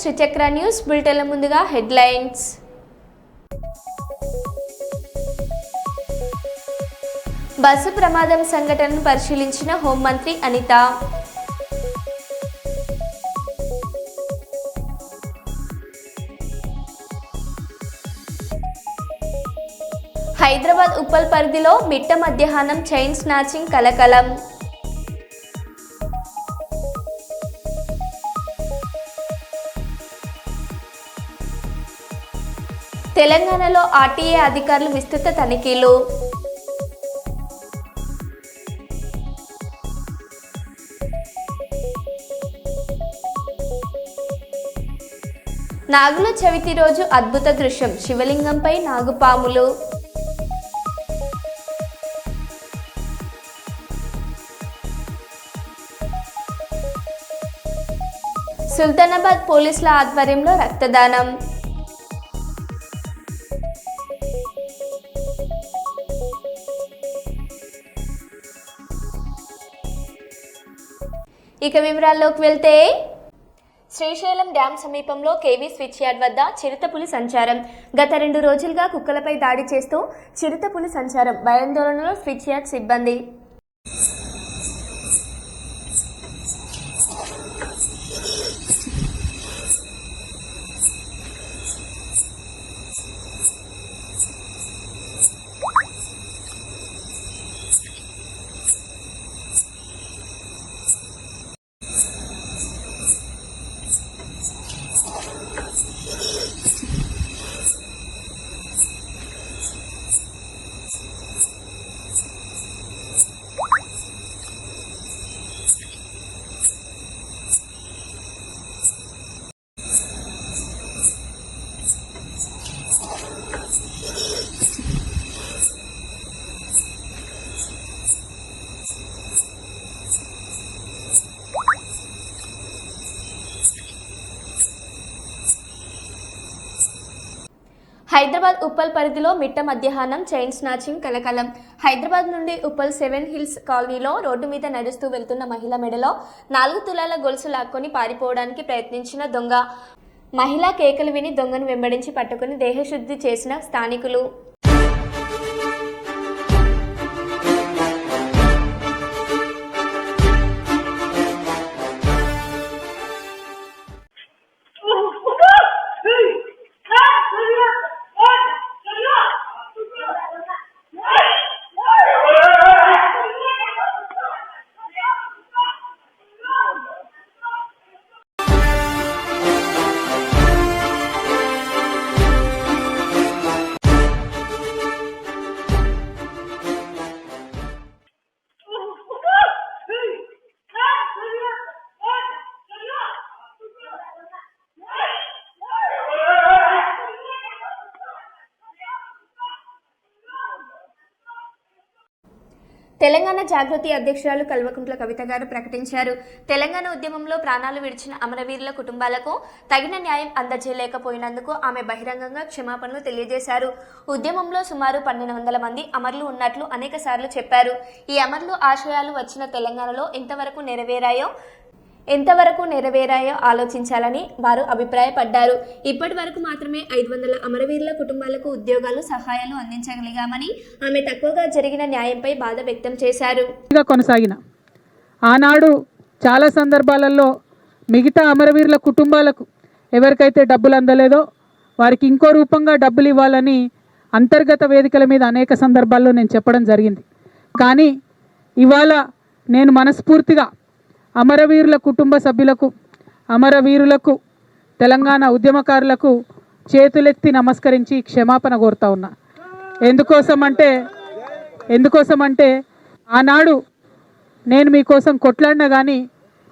శ్రీచక్ర news బులెటిన్ల ముందుగా headlines. Bus ప్రమాదం సంఘటనను పరిశీలించిన హోంమంత్రి అనిత. హైదరాబాద్ ఉప్పల్ పరిధిలో మిట్ట మధ్యాహ్నం చైన్ స్నాచింగ్ కలకలం. తెలంగాణలో ఆర్టీఏ అధికారులు విస్తృత తనిఖీలు. నాగుల చవితి రోజు అద్భుత దృశ్యం. శివలింగంపై నాగుపాములు. సుల్తానాబాద్ పోలీసుల ఆధ్వర్యంలో రక్తదానం. ఇక వివరాల్లోకి వెళ్తే శ్రీశైలం డ్యాం సమీపంలో కేవీ స్విచ్ యార్డ్ వద్ద చిరుతపులి సంచారం. గత రెండు రోజులుగా కుక్కలపై దాడి చేస్తూ చిరుతపులి సంచారం భయాందోళనలో స్విచ్ యార్డ్ సిబ్బంది. హైదరాబాద్ ఉప్పల్ పరిధిలో మిట్ట మధ్యాహ్నం చైన్ స్నాచింగ్ కలకలం. హైదరాబాద్ నుండి ఉప్పల్ సెవెన్ హిల్స్ కాలనీలో రోడ్డు మీద నడుస్తూ వెళ్తున్న మహిళ మెడలో నాలుగు తులాల గొలుసు లాక్కొని పారిపోవడానికి ప్రయత్నించిన దొంగ. మహిళా కేకలు విని దొంగను వెంబడించి పట్టుకుని దేహశుద్ధి చేసిన స్థానికులు. జాగృతి అధ్యక్షురాలు కల్వకుంట్ల కవిత గారు ప్రకటించారు. తెలంగాణ ఉద్యమంలో ప్రాణాలు విడిచిన అమరవీరుల కుటుంబాలకు తగిన న్యాయం అందజేయలేకపోయినందుకు ఆమె బహిరంగంగా క్షమాపణలు తెలియజేశారు. ఉద్యమంలో సుమారు పన్నెండు వందల మంది అమరులు ఉన్నట్లు అనేక సార్లు చెప్పారు. ఈ అమరులు ఆశయాలు వచ్చిన తెలంగాణలో ఎంతవరకు నెరవేరాయో ఎంతవరకు నెరవేరాయో ఆలోచించాలని వారు అభిప్రాయపడ్డారు. ఇప్పటి వరకు మాత్రమే ఐదు వందల అమరవీరుల కుటుంబాలకు ఉద్యోగాలు సహాయాలు అందించగలిగామని ఆమె తక్కువగా జరిగిన న్యాయంపై బాధ వ్యక్తం చేశారు. కొనసాగిన. ఆనాడు చాలా సందర్భాలలో మిగతా అమరవీరుల కుటుంబాలకు ఎవరికైతే డబ్బులు అందలేదో వారికి ఇంకో రూపంగా డబ్బులు ఇవ్వాలని అంతర్గత వేదికల మీద అనేక సందర్భాల్లో నేను చెప్పడం జరిగింది. కానీ ఇవాళ నేను మనస్ఫూర్తిగా అమరవీరుల కుటుంబ సభ్యులకు అమరవీరులకు తెలంగాణ ఉద్యమకారులకు చేతులెత్తి నమస్కరించి క్షమాపణ కోరుతా ఉన్నా. ఎందుకోసం అంటే ఎందుకోసం అంటే ఆనాడు నేను మీకోసం కొట్లాడినా కానీ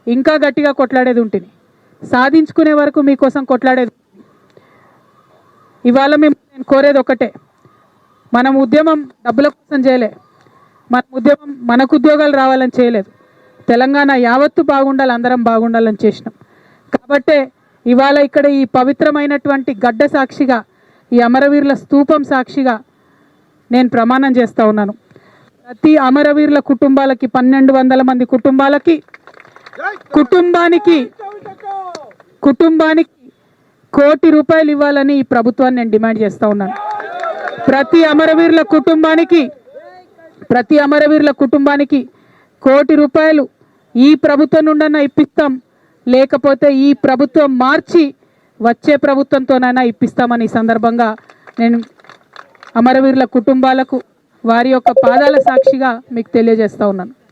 ఇంకా గట్టిగా కొట్లాడేది ఉంటుంది సాధించుకునే వరకు మీకోసం కొట్లాడేది ఇవాళ మేము నేను కోరేది ఒకటే. మనం ఉద్యమం డబ్బుల కోసం చేయలే. మన ఉద్యమం మనకు ఉద్యోగాలు రావాలని చేయలేదు. తెలంగాణ యావత్తు బాగుండాలి అందరం బాగుండాలని చేసినాం. కాబట్టే ఇవాళ ఇక్కడ ఈ పవిత్రమైనటువంటి గడ్డ సాక్షిగా ఈ అమరవీరుల స్తూపం సాక్షిగా నేను ప్రమాణం చేస్తూ ఉన్నాను. ప్రతి అమరవీరుల కుటుంబాలకి పన్నెండు వందల మంది కుటుంబాలకి కుటుంబానికి కుటుంబానికి కోటి రూపాయలు ఇవ్వాలని ఈ ప్రభుత్వాన్ని నేను డిమాండ్ చేస్తూ ఉన్నాను. ప్రతి అమరవీరుల కుటుంబానికి ప్రతి అమరవీరుల కుటుంబానికి కోటి రూపాయలు ఈ ప్రభుత్వం నుండన్నా ఇప్పిస్తాం. లేకపోతే ఈ ప్రభుత్వం మార్చి వచ్చే ప్రభుత్వంతోనైనా ఇప్పిస్తామని ఈ సందర్భంగా నేను అమరవీరుల కుటుంబాలకు వారి యొక్క పాదాల సాక్షిగా మీకు తెలియజేస్తా ఉన్నాను.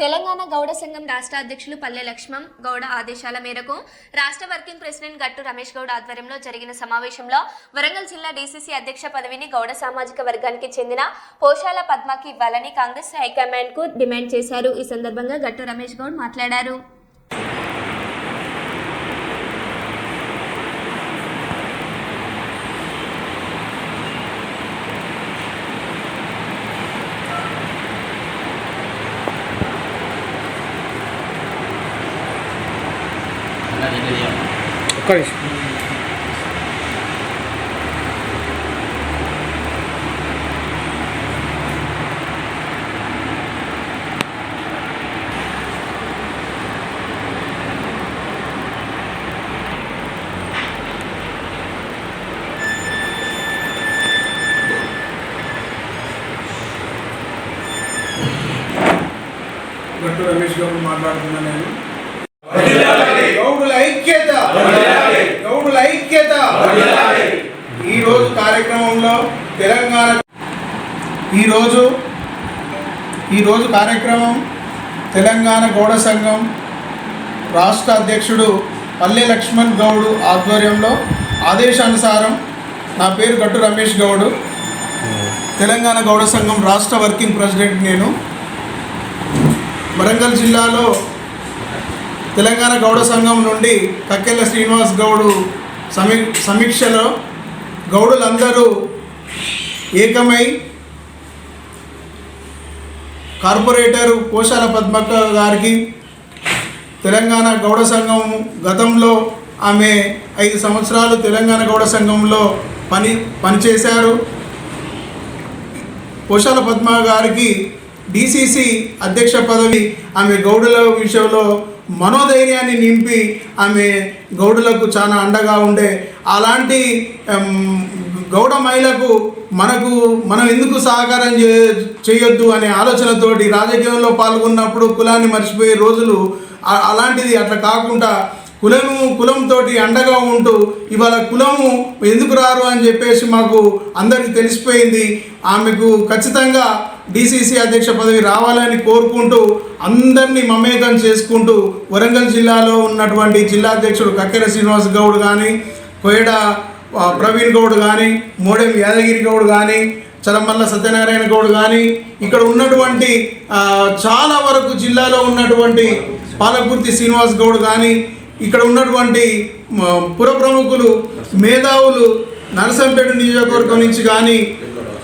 తెలంగాణ గౌడ సంఘం రాష్ట్ర అధ్యక్షులు పల్లె లక్ష్మణ్ గౌడ ఆదేశాల మేరకు రాష్ట్ర వర్కింగ్ ప్రెసిడెంట్ గట్టు రమేష్ గౌడ్ ఆధ్వర్యంలో జరిగిన సమావేశంలో వరంగల్ జిల్లా డీసీసీ అధ్యక్ష పదవిని గౌడ సామాజిక వర్గానికి చెందిన పోషాల పద్మకి ఇవ్వాలని కాంగ్రెస్ హైకమాండ్కు డిమాండ్ చేశారు. ఈ సందర్భంగా గట్టు రమేష్ గౌడ్ మాట్లాడారు. ఒక్క నిమిషం గట్టు రమేష్ గౌడ్ మాట్లాడుతున్నా నేను గౌడుల ఐక్యత గౌడుల ఐక్యత ఈ రోజు కార్యక్రమంలో తెలంగాణ ఈరోజు రోజు కార్యక్రమం తెలంగాణ గౌడ సంఘం రాష్ట్ర అధ్యక్షుడు పల్లె లక్ష్మణ్ గౌడ్ ఆధ్వర్యంలో ఆదేశానుసారం నా పేరు గట్టు రమేష్ గౌడ్. తెలంగాణ గౌడ సంఘం రాష్ట్ర వర్కింగ్ ప్రెసిడెంట్ నేను. వరంగల్ జిల్లాలో తెలంగాణ గౌడ సంఘం నుండి కక్కెల శ్రీనివాస్ గౌడు సమీ సమీక్షలో గౌడులందరూ ఏకమై కార్పొరేటర్ కోశాల పద్మక్క గారికి తెలంగాణ గౌడ సంఘం గతంలో ఆమె ఐదు సంవత్సరాలు తెలంగాణ గౌడ సంఘంలో పని పనిచేశారు. కోశాల పద్మ గారికి డిసిసి అధ్యక్ష పదవి ఆమె గౌడుల విషయంలో మనోధైర్యాన్ని నింపి ఆమె గౌడులకు చాలా అండగా ఉండే అలాంటి గౌడ మహిళకు మనకు మనం ఎందుకు సహకారం చే చేయొద్దు అనే ఆలోచనతోటి రాజకీయంలో పాల్గొన్నప్పుడు కులాన్ని మర్చిపోయే రోజులు అలాంటిది అట్లా కాకుండా కులము కులంతో అండగా ఉంటూ ఇవాళ కులము ఎందుకు రారు అని చెప్పేసి మాకు అందరికీ తెలిసిపోయింది. ఆమెకు ఖచ్చితంగా డీసీసీ అధ్యక్ష పదవి రావాలని కోరుకుంటూ అందరినీ మమేకం చేసుకుంటూ వరంగల్ జిల్లాలో ఉన్నటువంటి జిల్లా అధ్యక్షుడు కక్కెర శ్రీనివాస్ గౌడ్ కానీ కోయడ ప్రవీణ్ గౌడ్ కానీ మోడెం యాదగిరి గౌడ్ కానీ చలమల్ల సత్యనారాయణ గౌడ్ కానీ ఇక్కడ ఉన్నటువంటి చాలా వరకు జిల్లాలో ఉన్నటువంటి పాలకుర్తి శ్రీనివాస్ గౌడ్ కానీ ఇక్కడ ఉన్నటువంటి పుర ప్రముఖులు మేధావులు నరసంపేట నియోజకవర్గం నుంచి కానీ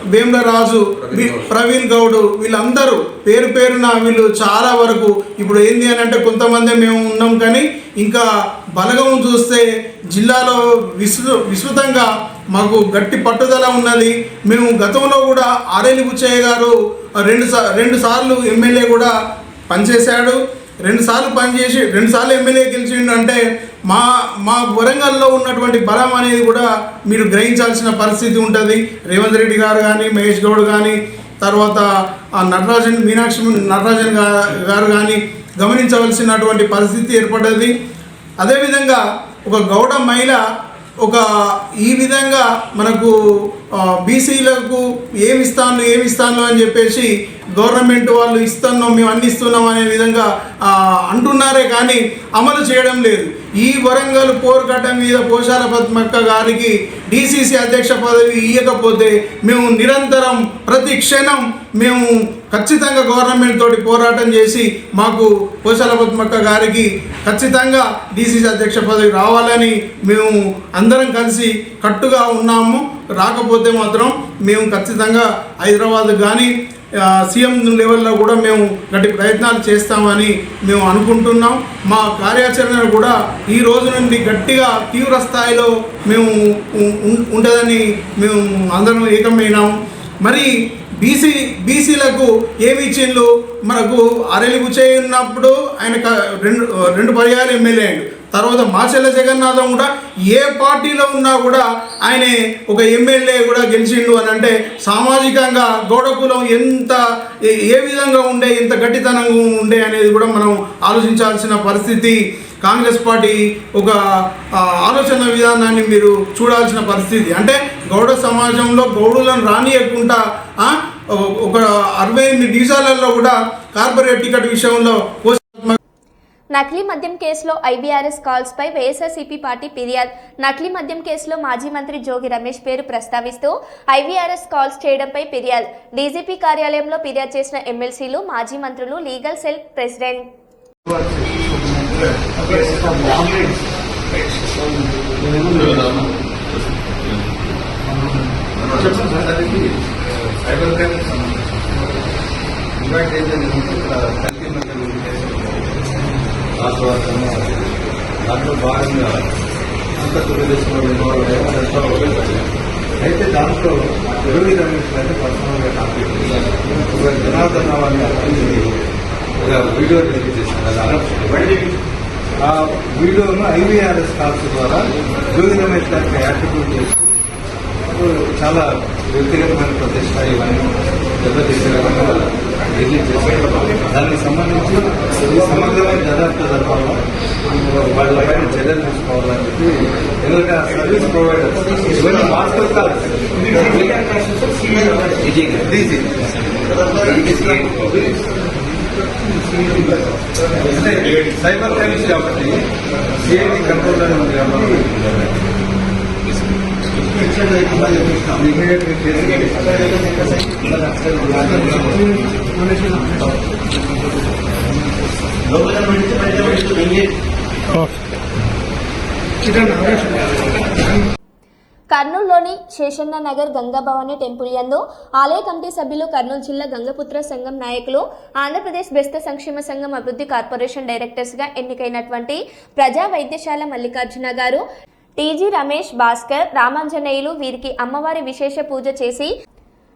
వేముల రాజు వి- ప్రవీణ్ గౌడ్ వీళ్ళందరూ పేరు పేరున వీళ్ళు చాలా వరకు ఇప్పుడు ఏంది అని అంటే కొంతమంది మేము ఉన్నాం కానీ ఇంకా బలగం చూస్తే జిల్లాలో విస్తృ విస్తృతంగా మాకు గట్టి పట్టుదల ఉన్నది. మేము గతంలో కూడా ఆరేలి బుచ్చయ్య గారు రెండు రెండు సార్లు ఎమ్మెల్యే కూడా పనిచేశాడు. రెండు సార్లు పనిచేసి రెండు సార్లు ఎమ్మెల్యే గెలిచిండు అంటే మా మా వరంగల్లో ఉన్నటువంటి బలం అనేది కూడా మీరు గ్రహించాల్సిన పరిస్థితి ఉంటుంది. రేవంత్ రెడ్డి గారు కానీ మహేష్ గౌడ్ కానీ తర్వాత ఆ నటరాజన్ మీనాక్షి నటరాజన్ గారు కానీ గమనించవలసినటువంటి పరిస్థితి ఏర్పడ్డది. అదేవిధంగా ఒక గౌడ మహిళ ఒక ఈ విధంగా మనకు బీసీలకు ఏమి ఇస్తాను ఏమి ఇస్తాను అని చెప్పేసి గవర్నమెంట్ వాళ్ళు ఇస్తున్నాం మేము అందిస్తున్నాం అనే విధంగా అంటున్నారే కానీ అమలు చేయడం లేదు. ఈ వరంగల్ పోరుకట్ట మీద పోషాల పద్మక్క గారికి డిసిసి అధ్యక్ష పదవి ఇవ్వకపోతే మేము నిరంతరం ప్రతి క్షణం మేము ఖచ్చితంగా గవర్నమెంట్ తోటి పోరాటం చేసి మాకు పోషాల పద్మక్క గారికి ఖచ్చితంగా డిసిసి అధ్యక్ష పదవి రావాలని మేము అందరం కలిసి కట్టుగా ఉన్నాము. రాకపోతే మాత్రం మేము ఖచ్చితంగా హైదరాబాద్ కానీ సీఎం లెవెల్లో కూడా మేము గట్టి ప్రయత్నాలు చేస్తామని మేము అనుకుంటున్నాం. మా కార్యాచరణ కూడా ఈ రోజు నుండి గట్టిగా తీవ్ర స్థాయిలో మేము ఉండదని ఉంటుందని మేము అందరం ఏకమైనాం. మరి బీసీ బీసీలకు ఏమి ఇచ్చిండ్రు మనకు అరెలి బుచ్చయ్య ఉన్నప్పుడు ఆయన రెండు రెండు పర్యాలు ఎమ్మెల్యే అయ్యాడు. తర్వాత మాచెల్ల జగన్నాథం కూడా ఏ పార్టీలో ఉన్నా కూడా ఆయన ఒక ఎమ్మెల్యే కూడా గెలిచిండు అని అంటే సామాజికంగా గౌడకులం ఎంత ఏ- విధంగా ఉండే ఎంత గట్టితనంగా ఉండే అనేది కూడా మనం ఆలోచించాల్సిన పరిస్థితి. కాంగ్రెస్ పార్టీ ఒక ఆలోచన విధానాన్ని మీరు చూడాల్సిన పరిస్థితి. అంటే గౌడ సమాజంలో గౌడులను రానియకుండా ఒక- అరవై ఎనిమిది డివిజన్లలో కూడా కార్పొరేట్ టికెట్ విషయంలో నకిలీ మద్యం కేసులో ఐబీఆర్ఎస్ కాల్స్పై వైఎస్ఆర్సీపీ పార్టీ ఫిర్యాదు. నకిలీ మద్యం కేసులో మాజీ మంత్రి జోగి రమేష్ పేరు ప్రస్తావిస్తూ ఐవీఆర్ఎస్ కాల్స్ చేయడంపై ఫిర్యాదు. డీజీపీ కార్యాలయంలో ఫిర్యాదు చేసిన ఎమ్మెల్సీలు మాజీ మంత్రులు లీగల్ సెల్ ప్రెసిడెంట్. చెప్పండి సార్ సైబర్ క్రైమ్ ఇన్వైట్ ఏంటంటే ఇక్కడ దాంట్లో భాగంగా అంత తెలుగుదేశంలో ఇన్వాల్వ్ అయ్యారు అయితే దాంట్లో రవి రమేష్ అంటే పర్సనల్గా టాపిక్ ఒక జనార్దన్ వాళ్ళని అతనికి ఒక వీడియో రిలీజ్ చేశారు అది అరెస్ట్ ఆ వీడియోను ఐవీఆర్ఎస్ కాల్స్ ద్వారా జ్యోతి రమేష్ గారికి యాక్టివేట్ చేస్తూ చాలా వ్యక్తిగతమైన ప్రతిష్ట ఇవన్నీ దెబ్బతీసే రకంగా రిలీజ్ చేశారు. దానికి సంబంధించి ఈ సమగ్రమైన దర్యాప్తు జరపాలా వాళ్ళ పైన చర్యలు తీసుకోవాలని చెప్పి ఎందుకంటే ఆ సర్వీస్ ప్రొవైడర్స్ ఇవన్నీ మాస్టర్ కార్డ్స్ సైబర్ క్రైమ్స్ కాబట్టి సిఐటి అనేది ఉంది కాబట్టి కర్నూలులోని శేషన్న నగర్ గంగాభవాని టెంపుల్ యందు ఆలయ కమిటీ సభ్యులు కర్నూలు జిల్లా గంగపుత్ర సంఘం నాయకులు ఆంధ్రప్రదేశ్ బెస్త సంక్షేమ సంఘం అభివృద్ధి కార్పొరేషన్ డైరెక్టర్స్గా ఎన్నికైనటువంటి ప్రజా వైద్యశాల మల్లికార్జున గారు టీజీ రమేష్ భాస్కర్ రామాంజనేయులు వీరికి అమ్మవారి విశేష పూజ చేసి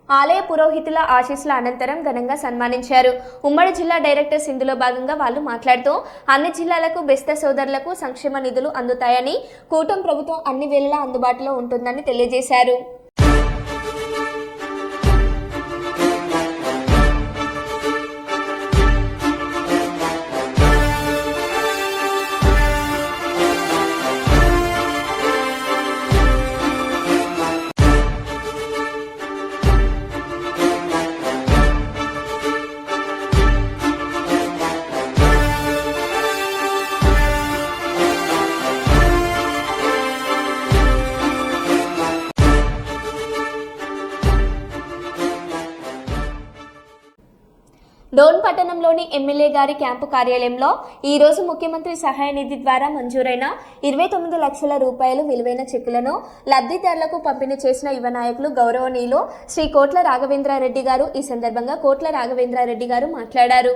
ఆలయ పురోహితుల ఆశీస్సుల అనంతరం ఘనంగా సన్మానించారు. ఉమ్మడి జిల్లా డైరెక్టర్స్ ఇందులో భాగంగా వాళ్ళు మాట్లాడుతూ అన్ని జిల్లాలకు బెస్త సోదరులకు సంక్షేమ నిధులు అందుతాయని కూటమి ప్రభుత్వం అన్ని వేళలా అందుబాటులో ఉంటుందని తెలియజేశారు. ఎమ్మెల్యే గారి క్యాంపు కార్యాలయంలో ఈ రోజు ముఖ్యమంత్రి సహాయ నిధి ద్వారా మంజూరైన ఇరవై తొమ్మిది లక్షల రూపాయలు విలువైన చెక్కులను లబ్ధిదారులకు పంపిణీ చేసిన యువ నాయకులు గౌరవనీయులు శ్రీ కోట్ల రాఘవేంద్రారెడ్డి గారు ఈ సందర్భంగా కోట్ల రాఘవేంద్రారెడ్డి గారు మాట్లాడారు.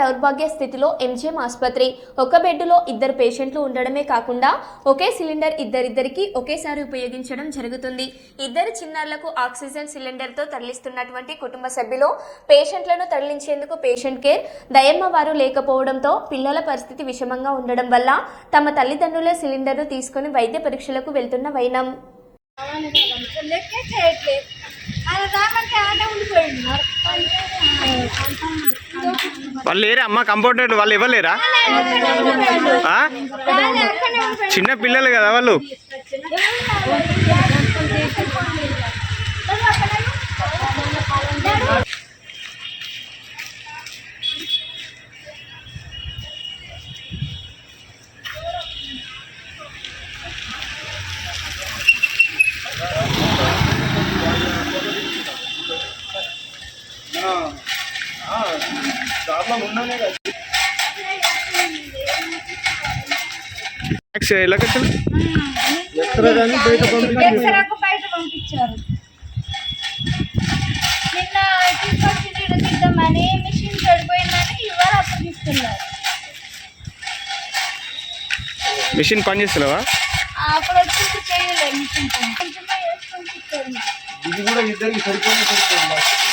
దౌర్భాగ్య స్థితిలో ఎంజిఎం ఆసుపత్రి. ఒక బెడ్డులో ఇద్దరు పేషెంట్లు ఉండడమే కాకుండా ఒకే సిలిండర్ ఇద్దరిద్దరికి ఒకేసారి ఉపయోగించడం జరుగుతుంది. ఇద్దరు చిన్నారులకు ఆక్సిజన్ సిలిండర్తో తరలిస్తున్నటువంటి కుటుంబ సభ్యులు పేషెంట్లను తరలించేందుకు పేషెంట్ కేర్ దయమ్మ వారు లేకపోవడంతో పిల్లల పరిస్థితి విషమంగా ఉండడం వల్ల తమ తల్లిదండ్రుల సిలిండర్ను తీసుకుని వైద్య పరీక్షలకు వెళ్తున్న వైనం. వాళ్ళు లేరా? అమ్మ కంపౌండర్ వాళ్ళు ఇవ్వలేరా? చిన్న పిల్లలు కదా వాళ్ళు. ఎలాగొచ్చారు ఎక్సరాకు బయట పంపించారు నిన్న తీసుకొచ్చి నీడ తీద్దామని మిషన్ చెడిపోయిందని ఇవాళ అప్పగిస్తున్నారు మిషన్ పని చేస్తున్నావా అప్పుడు వచ్చి చేయలేదు మిషన్ పని. కొంచెమే వేసుకొని ఇచ్చారు ఇది కూడా ఇద్దరికి సరిపోయింది సరిపోయింది.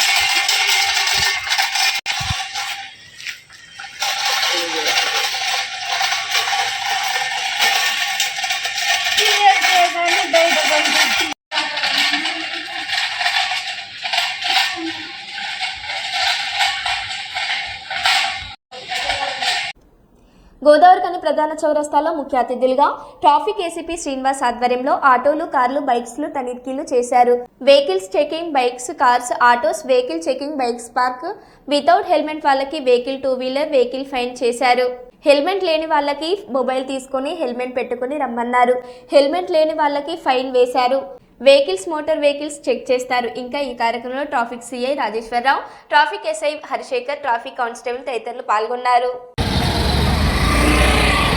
ప్రధాన చౌరస్తాలో ముఖ్య అతిథులుగా ట్రాఫిక్ ఏసీపీ శ్రీనివాస్ ఆధ్వర్యంలో ఆటోలు కార్లు బైక్స్లు తనిఖీలు చేశారు. Vehicles checking bikes cars autos vehicle checking bikes park without helmet వాళ్ళకి vehicle two wheeler vehicle fine చేశారు. హెల్మెట్ లేని వాళ్ళకి మొబైల్ తీసుకొని హెల్మెట్ పెట్టుకుని రమ్మన్నారు. హెల్మెట్ లేని వాళ్ళకి ఫైన్ వేశారు. వెహికల్స్ మోటార్ వెహికల్స్ చెక్ చేస్తారు. ఇంకా ఈ కార్యక్రమంలో traffic CI Rajeswara Rao traffic SI Harishekar traffic constable తదితరులు పాల్గొన్నారు.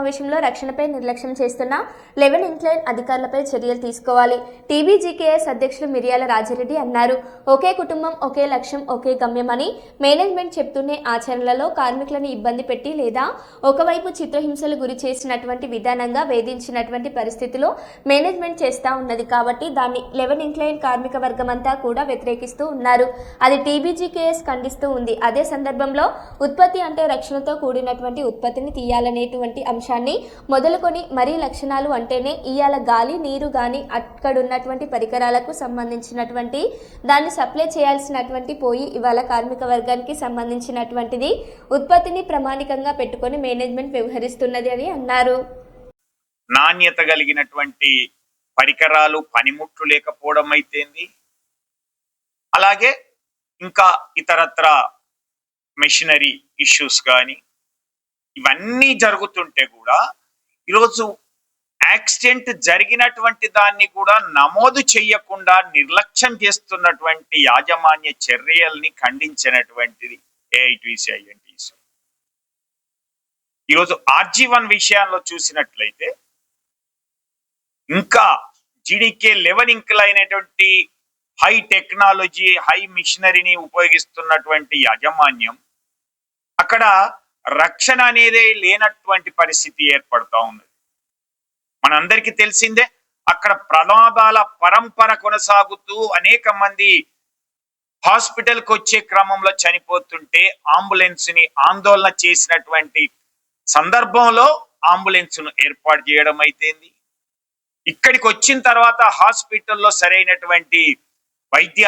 సమావేశంలో రక్షణపై నిర్లక్ష్యం చేస్తున్న లెవెన్ ఇంక్లైన్ అధికారులపై చర్యలు తీసుకోవాలి. టీబీజీకేఎస్ అధ్యక్షులు మిరియాల రాజిరెడ్డి అన్నారు. ఒకే కుటుంబం ఒకే లక్ష్యం ఒకే గమ్యమని మేనేజ్మెంట్ చెప్తూనే ఆచరణలలో కార్మికులను ఇబ్బంది పెట్టి లేదా ఒకవైపు చిత్రహింసలు గురి చేసినటువంటి విధానంగా వేధించినటువంటి పరిస్థితిలో మేనేజ్మెంట్ చేస్తూ ఉన్నది కాబట్టి దాన్ని లెవెన్ ఇంక్లైన్ కార్మిక వర్గం అంతా కూడా వ్యతిరేకిస్తూ ఉన్నారు. అది టీబీజీకేఎస్ ఖండిస్తూ ఉంది. అదే సందర్భంలో ఉత్పత్తి అంటే రక్షణతో కూడినటువంటి ఉత్పత్తిని తీయాలనేటువంటి అంశం అంశాన్ని మొదలుకొని మరీ లక్షణాలు అంటేనే ఇవాళ గాలి నీరు కానీ అక్కడున్నటువంటి పరికరాలకు సంబంధించినటువంటి దాన్ని సప్లై చేయాల్సినటువంటి పోయి ఇవాళ కార్మిక వర్గానికి సంబంధించినటువంటిది ఉత్పత్తిని ప్రామాణికంగా పెట్టుకొని మేనేజ్మెంట్ వ్యవహరిస్తున్నది అని అన్నారు. నాణ్యత కలిగినటువంటి పరికరాలు పనిముట్లు లేకపోవడం అయితేంది. అలాగే ఇంకా ఇతరత్ర మెషినరీ ఇష్యూస్ కానీ ఇవన్నీ జరుగుతుంటే కూడా ఈరోజు యాక్సిడెంట్ జరిగినటువంటి దాన్ని కూడా నమోదు చేయకుండా నిర్లక్ష్యం చేస్తున్నటువంటి యాజమాన్య చర్యల్ని ఖండించినటువంటిది ఏఐటీసీ ఐఎన్టీసీ. ఈరోజు ఆర్జీ వన్ విషయాల్లో చూసినట్లయితే ఇంకా జీడీకే లెవెన్ ఇంకులు అయినటువంటి హై టెక్నాలజీ హై మిషనరీని ఉపయోగిస్తున్నటువంటి యాజమాన్యం అక్కడ రక్షణ అనేది లేనటువంటి పరిస్థితి ఏర్పడుతూ ఉన్నది. మనందరికీ తెలిసిందే అక్కడ ప్రమాదాల పరంపర కొనసాగుతూ అనేక మంది హాస్పిటల్కి వచ్చే క్రమంలో చనిపోతుంటే అంబులెన్స్ని ఆందోళన చేసినటువంటి సందర్భంలో అంబులెన్స్ను ఏర్పాటు చేయడం అయితేంది. ఇక్కడికి వచ్చిన తర్వాత హాస్పిటల్లో సరైనటువంటి వైద్య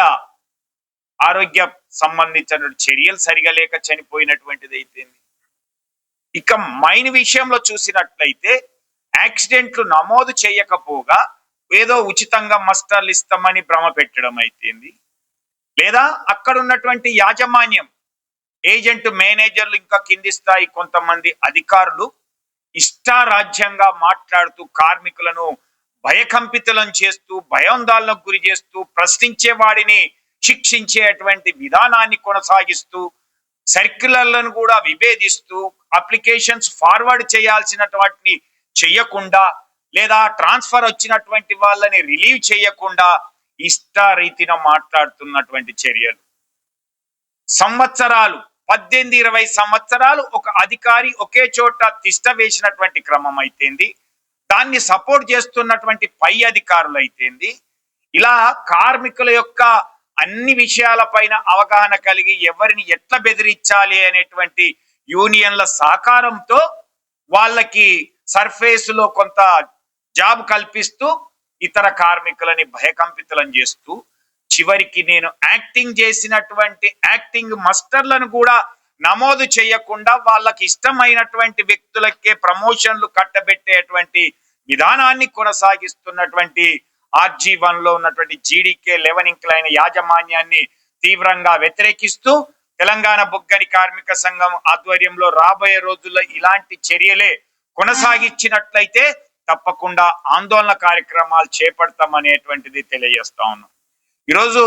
ఆరోగ్య సంబంధించిన చర్యలు సరిగా లేక చనిపోయినటువంటిది అయితేంది. ఇక మైన్ విషయంలో చూసినట్లయితే యాక్సిడెంట్లు నమోదు చేయకపోగా ఏదో ఉచితంగా మస్టర్లు ఇస్తామని భ్రమ పెట్టడం అయితేంది. లేదా అక్కడ ఉన్నటువంటి యాజమాన్యం ఏజెంట్ మేనేజర్లు ఇంకా కింది స్థాయి కొంతమంది అధికారులు ఇష్టారాజ్యంగా మాట్లాడుతూ కార్మికులను భయకంపితులను చేస్తూ భయోందాలకు గురి చేస్తూ ప్రశ్నించే వాడిని శిక్షించేటువంటి విధానాన్ని కొనసాగిస్తూ సర్క్యులర్లను కూడా విభేదిస్తూ అప్లికేషన్స్ ఫార్వర్డ్ చేయాల్సిన వాటిని చెయ్యకుండా లేదా ట్రాన్స్ఫర్ వచ్చినటువంటి వాళ్ళని రిలీవ్ చేయకుండా ఇష్టారీతిన మాట్లాడుతున్నటువంటి చర్యలు. సంవత్సరాలు పద్దెనిమిది ఇరవై సంవత్సరాలు ఒక అధికారి ఒకే చోట తిష్ట వేసినటువంటి క్రమం అయితేంది దాన్ని సపోర్ట్ చేస్తున్నటువంటి పై అధికారులు అయితేంది ఇలా కార్మికుల యొక్క అన్ని విషయాలపైన అవగాహన కలిగి ఎవరిని ఎట్లా బెదిరించాలి అనేటువంటి యూనియన్ల సహకారంతో వాళ్ళకి సర్ఫేస్లో కొంత జాబ్ కల్పిస్తూ ఇతర కార్మికులని భయకంపితులం చేస్తూ చివరికి నేను యాక్టింగ్ చేసినటువంటి యాక్టింగ్ మస్టర్లను కూడా నమోదు చేయకుండా వాళ్ళకి ఇష్టమైనటువంటి వ్యక్తులకే ప్రమోషన్లు కట్టబెట్టేటువంటి విధానాన్ని కొనసాగిస్తున్నటువంటి ఆర్జీ లో ఉన్నటువంటి జీడీకే లెవెన్ ఇంక్లైన యాజమాన్యాన్ని తీవ్రంగా వ్యతిరేకిస్తూ తెలంగాణ బొగ్గని కార్మిక సంఘం ఆధ్వర్యంలో రాబోయే రోజుల్లో ఇలాంటి చర్యలే కొనసాగించినట్లయితే తప్పకుండా ఆందోళన కార్యక్రమాలు చేపడతామనేటువంటిది తెలియజేస్తా ఉన్నాం. ఈరోజు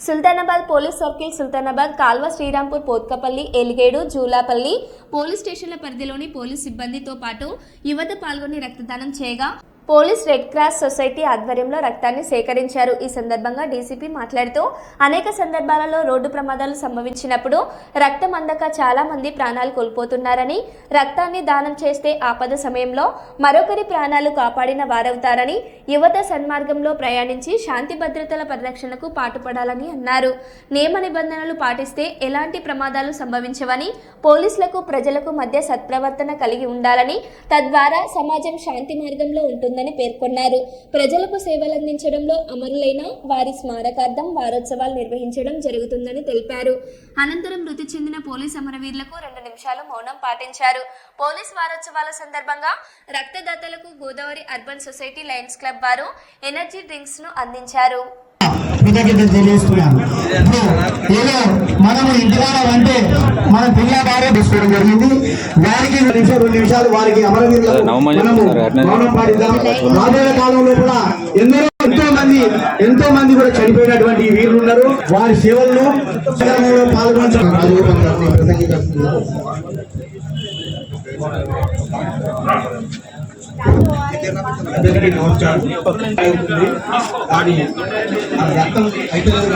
Sultanabad police circle Sultanabad Kalva Srirampur Pothkapalli Eligedu Julapalli police స్టేషన్ల పరిధిలోని పోలీస్ సిబ్బందితో పాటు యువత పాల్గొని రక్తదానం చేయగా పోలీస్ రెడ్ క్రాస్ సొసైటీ ఆధ్వర్యంలో రక్తాన్ని సేకరించారు. ఈ సందర్భంగా డీసీపీ మాట్లాడుతూ అనేక సందర్భాలలో రోడ్డు ప్రమాదాలు సంభవించినప్పుడు రక్తం అందక చాలా మంది ప్రాణాలు కోల్పోతున్నారని రక్తాన్ని దానం చేస్తే ఆపద సమయంలో మరొకరి ప్రాణాలు కాపాడిన వారవుతారని యువత సన్మార్గంలో ప్రయాణించి శాంతి భద్రతల పరిరక్షణకు పాటుపడాలని అన్నారు. నియమ నిబంధనలు పాటిస్తే ఎలాంటి ప్రమాదాలు సంభవించవని పోలీసులకు ప్రజలకు మధ్య సత్ప్రవర్తన కలిగి ఉండాలని తద్వారా సమాజం శాంతి మార్గంలో ఉంటుంది జరుగుతుందని పేర్కొన్నారు. ప్రజలకు సేవలందించడంలో అమరులైన వారి స్మారకార్థం వారోత్సవాలు నిర్వహించడం జరుగుతుందని తెలిపారు. అనంతరం మృతి చెందిన పోలీస్ అమరవీరులకు రెండు నిమిషాలు మౌనం పాటించారు. పోలీస్ వారోత్సవాల సందర్భంగా రక్తదాతలకు Godavari urban society lions club వారు ఎనర్జీ డ్రింక్స్ను అందించారు. కృతజ్ఞత తెలియజేస్తున్నాను. ఇప్పుడు ఏదో మనము ఇంటికాడ అంటే మన పిల్ల భార్య తీసుకోవడం జరిగింది. వారికి నిమిషాలు రెండు నిమిషాలు వారికి అమరవీరులకు మనము మౌనం పాటిద్దాం. రాబోయే కాలంలో కూడా ఎందరో ఎంతో మంది ఎంతో మంది కూడా చనిపోయినటువంటి వీరులు ఉన్నారు. వారి సేవలను పాల్గొనడం అందరికీ నమస్కారం. దాని ఆ రక్తం అయితే కనుక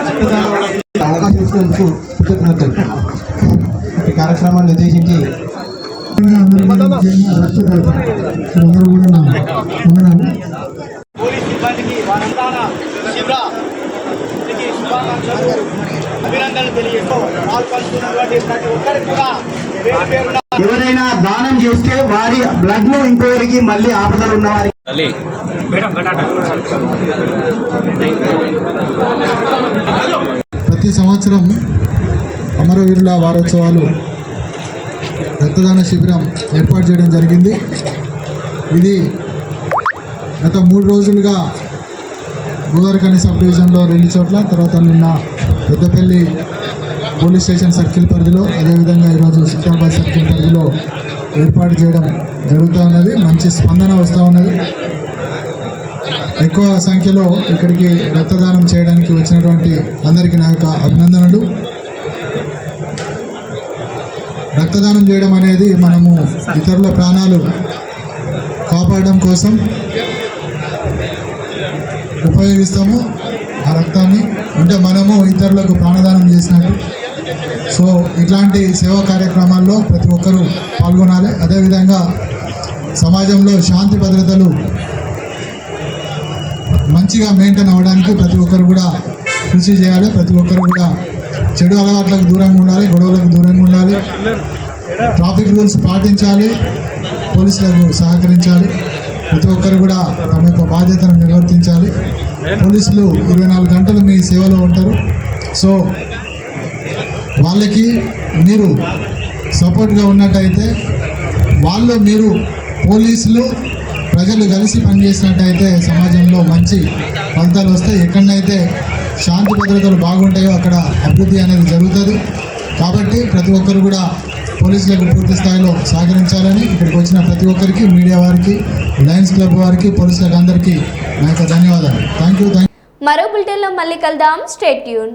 రక్తదానం అనేది అవకాశం కృతజ్ఞతలు. ఈ కార్యక్రమాన్ని ఉద్దేశించి పోలీస్ సిబ్బందికి వారంతాన శిబిర శుభాకాంక్షలు అభినందనలు తెలియజేస్తూ పాల్పంచుకున్నటువంటి ప్రతి ఒక్కరికి కూడా ఎవరైనా దానం చేస్తే వారి బ్లడ్లో ఇంకోరికి మళ్ళీ ఆపదలు ఉన్న వారికి ప్రతి సంవత్సరం అమరవీరుల వారోత్సవాలు రక్తదాన శిబిరం ఏర్పాటు చేయడం జరిగింది. ఇది గత మూడు రోజులుగా గోదావరికని సబ్ డివిజన్లో రెండు చోట్ల తర్వాత నిన్న పెద్దపల్లి పోలీస్ స్టేషన్ సర్కిల్ పరిధిలో అదేవిధంగా ఈరోజు సికింద్రాబాద్ సర్కిల్ పరిధిలో ఏర్పాటు చేయడం జరుగుతూ ఉన్నది. మంచి స్పందన వస్తూ ఉన్నది. ఎక్కువ సంఖ్యలో ఇక్కడికి రక్తదానం చేయడానికి వచ్చినటువంటి అందరికీ నా యొక్క అభినందనలు. రక్తదానం చేయడం అనేది మనము ఇతరుల ప్రాణాలు కాపాడడం కోసం ఉపయోగిస్తాము. ఆ రక్తాన్ని అంటే మనము ఇతరులకు ప్రాణదానం చేసినట్టు సో ఇట్లాంటి సేవా కార్యక్రమాల్లో ప్రతి ఒక్కరూ పాల్గొనాలి. అదేవిధంగా సమాజంలో శాంతి భద్రతలు మంచిగా మెయింటైన్ అవ్వడానికి ప్రతి ఒక్కరు కూడా కృషి చేయాలి. ప్రతి ఒక్కరు కూడా చెడు అలవాట్లకు దూరంగా ఉండాలి గొడవలకు దూరంగా ఉండాలి. ట్రాఫిక్ రూల్స్ పాటించాలి పోలీసులకు సహకరించాలి. ప్రతి ఒక్కరు కూడా తమ యొక్క బాధ్యతను నిర్వర్తించాలి. పోలీసులు ఇరవై నాలుగు గంటలు మీ సేవలో ఉంటారు. సో వాళ్ళకి మీరు సపోర్ట్గా ఉన్నట్టయితే వాళ్ళు మీరు పోలీసులు ప్రజలు కలిసి పనిచేసినట్టయితే సమాజంలో మంచి ఫలితాలు వస్తాయి. ఎక్కడైతే శాంతి భద్రతలు బాగుంటాయో అక్కడ అభివృద్ధి అనేది జరుగుతుంది. కాబట్టి ప్రతి ఒక్కరు కూడా పోలీసులకు పూర్తి స్థాయిలో సహకరించాలని ఇక్కడికి వచ్చిన ప్రతి ఒక్కరికి మీడియా వారికి లయన్స్ క్లబ్ వారికి పోలీసులకు అందరికీ నా యొక్క ధన్యవాదాలు. థ్యాంక్ యూ థ్యాంక్ మరో బులెటిన్లో మళ్ళీ కలుద్దాం. Stay tuned.